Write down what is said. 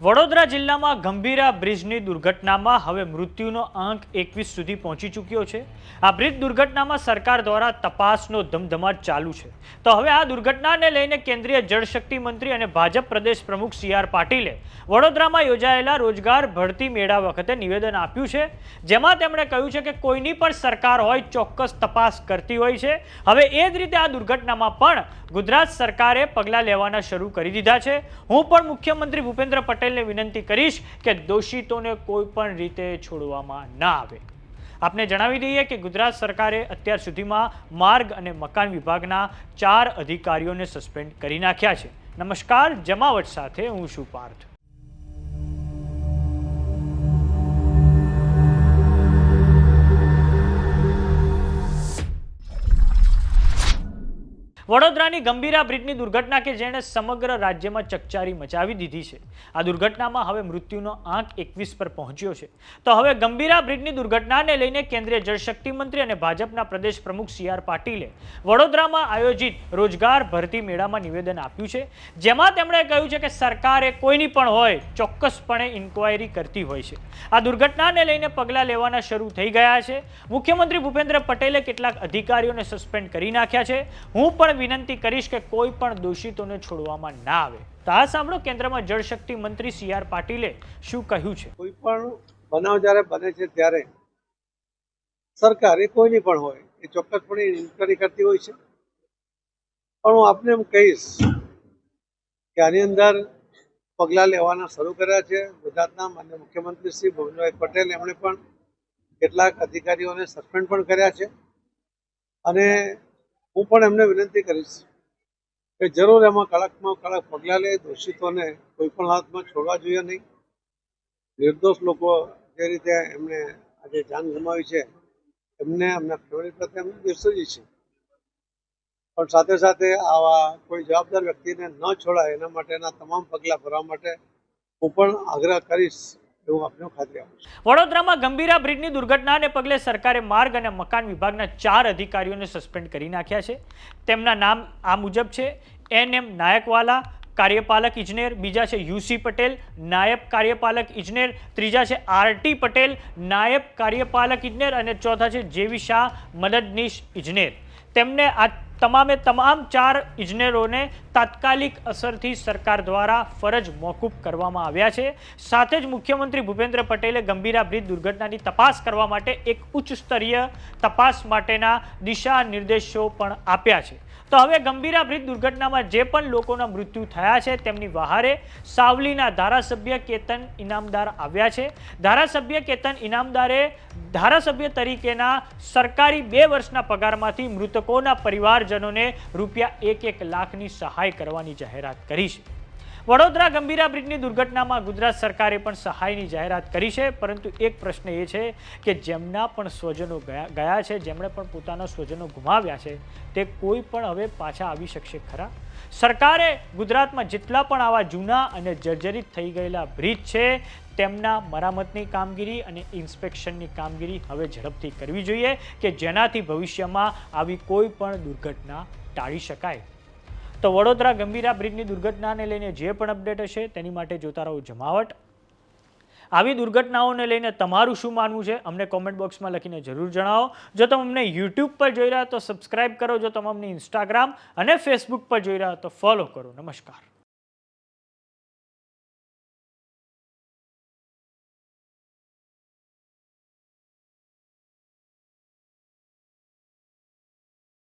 વડોદરા જિલ્લામાં ગંભીરા બ્રિજની દુર્ઘટનામાં હવે મૃત્યુનો આંક એકવીસ સુધી પહોંચી ચૂક્યો છે. આ બ્રિજ દુર્ઘટનામાં સરકાર દ્વારા તપાસનો ધમધમાટ ચાલુ છે. તો હવે આ દુર્ઘટનાને લઈને કેન્દ્રીય જળશક્તિ મંત્રી અને ભાજપ પ્રદેશ પ્રમુખ સી આર પાટીલે વડોદરામાં યોજાયેલા રોજગાર ભરતી મેળા વખતે નિવેદન આપ્યું છે. જેમાં તેમણે કહ્યું છે કે કોઈની પણ સરકાર હોય ચોક્કસ તપાસ કરતી હોય છે. હવે એ જ રીતે આ દુર્ઘટનામાં પણ ગુજરાત સરકારે પગલાં લેવાના શરૂ કરી દીધા છે. હું પણ મુખ્યમંત્રી ભૂપેન્દ્ર પટેલને વિનંતી કરીશ કે દોષિતોને કોઈ પણ રીતે છોડવામાં ના આવે. આપને જણાવી દઈએ કે ગુજરાત સરકારે અત્યાર સુધીમાં માર્ગ અને મકાન વિભાગના ચાર અધિકારીઓને સસ્પેન્ડ કરી નાખ્યા છે. નમસ્કાર, જમાવટ સાથે હું છું પાર્થ. વડોદરાની ગંભીરા બ્રિજની દુર્ઘટના કે જેણે સમગ્ર રાજ્યમાં ચકચારી મચાવી દીધી છે. આ દુર્ઘટનામાં હવે મૃત્યુનો આંક એકવીસ પર પહોંચ્યો છે. તો હવે ગંભીરા બ્રિજની દુર્ઘટનાને લઈને કેન્દ્રીય જળશક્તિ મંત્રી અને ભાજપના પ્રદેશ પ્રમુખ સી આર પાટીલે વડોદરામાં આયોજિત રોજગાર ભરતી મેળામાં નિવેદન આપ્યું છે. જેમાં તેમણે કહ્યું છે કે સરકારે કોઈની પણ હોય, ચોક્કસપણે ઇન્ક્વાયરી કરતી હોય છે. આ દુર્ઘટનાને લઈને પગલાં લેવાના શરૂ થઈ ગયા છે. મુખ્યમંત્રી ભૂપેન્દ્ર પટેલે કેટલાક અધિકારીઓને સસ્પેન્ડ કરી નાખ્યા છે. હું પણ વિનંતી કરીશ કે કોઈ પણ દોષિતોને છોડવામાં ના આવે. તો આ સાંભળો કેન્દ્રમાં જળશક્તિ મંત્રી સી આર પાટીલે શું કહ્યું છે? કોઈ પણ બનાવ જ્યારે બને છે ત્યારે સરકાર એ કોઈની પણ હોય એ ચોક્કસપણે ઇન્કવાયરી કરતી હોય છે. પણ હું આપને એમ કહીશ કે આની અંદર પગલાં લેવાના શરૂ કર્યા છે. ગુજરાતના માન્ય મુખ્યમંત્રી શ્રી ભુવનભાઈ પટેલ એમણે પણ કેટલાક અધિકારીઓને સસ્પેન્ડ પણ કર્યા છે. અને હું પણ એમને વિનંતી કરીશ કે જરૂર એમાં કડકમાં કડક પગલાં લે, દોષિતોને કોઈ પણ હાથમાં છોડવા જોઈએ નહીં. નિર્દોષ લોકો જે રીતે એમને આજે જાન ગુમાવી છે, એમને એમના ફેમિલી પ્રત્યે એમને દિલસોજી છે. પણ સાથે સાથે આવા કોઈ જવાબદાર વ્યક્તિને ન છોડાય, એના માટેના તમામ પગલાં ભરવા માટે હું પણ આગ્રહ કરીશ એવું આપને ખાતરી આપું વડોદરામાં ગંભીરા બ્રિજની દુર્ઘટનાને પગલે સરકારે માર્ગ અને મકાન વિભાગના ચાર અધિકારીઓને સસ્પેન્ડ કરી નાખ્યા છે. તેમના નામ આ મુજબ છે. એન એમ નાયકવાલા, કાર્યપાલક ઇજનેર, બીજા છે યુસી પટેલ, નાયબ કાર્યપાલક ઇજનેર, ત્રીજા છે આરટી પટેલ, નાયબ કાર્યપાલક ઇજનેર અને ચોથા છે જેવી શાહ મદદનીશ ઇજનેર. તેમને આ તમામે તમામ ચાર ઇજનેરોને તાત્કાલિક અસરથી સરકાર દ્વારા ફરજ મોકૂફ કરવામાં આવ્યા છે. સાથે જ મુખ્યમંત્રી ભૂપેન્દ્ર પટેલે ગંભીરા બ્રિજ દુર્ઘટનાની તપાસ કરવા માટે એક ઉચ્ચ સ્તરીય તપાસ માટેના દિશા નિર્દેશો પણ આપ્યા છે. તો હવે ગંભીરા બ્રિજ દુર્ઘટનામાં જે પણ લોકોના મૃત્યુ થયા છે, તેમની વહારે સાવલીના ધારાસભ્ય કેતન ઇનામદાર આવ્યા છે. ધારાસભ્ય કેતન ઇનામદારે ધારાસભ્ય તરીકેના સરકારી બે વર્ષના પગારમાંથી મૃતકોના પરિવારજનોને રૂપિયા એક એક લાખની સહાય કરવાની જાહેરાત કરી છે. વડોદરા ગંભીરા બ્રિજની દુર્ઘટનામાં ગુજરાત સરકારે પણ સહાયની જાહેરાત કરી છે, પરંતુ એક પ્રશ્ન એ છે કે જેમના પણ સ્વજનો ગયા ગયા છે, જેમણે પણ પોતાના સ્વજનો ગુમાવ્યા છે, તે કોઈ પણ હવે પાછા આવી શકશે ખરા? સરકારે ગુજરાતમાં જેટલા પણ આવા જૂના અને જર્જરિત થઈ ગયેલા બ્રિજ છે, તેમના મરામતની કામગીરી અને ઇન્સ્પેક્શનની કામગીરી હવે ઝડપથી કરવી જોઈએ કે જેનાથી ભવિષ્યમાં આવી કોઈ પણ દુર્ઘટના ટાળી શકાય. તો વડોદરા ગંભીરા બ્રિજની દુર્ઘટનાને લઈને જે પણ અપડેટ હશે તેની માટે જોતા રહો જમાવટ. આવી દુર્ઘટનાઓને લઈને તમારું શું માનવું છે અમને કોમેન્ટ બોક્સમાં લખીને જરૂર જણાવો. જો તમે અમને યુટ્યુબ પર જોઈ રહ્યા તો સબસ્ક્રાઈબ કરો. જો તમે અમને ઇન્સ્ટાગ્રામ અને ફેસબુક પર જોઈ રહ્યા તો ફોલો કરો. નમસ્કાર.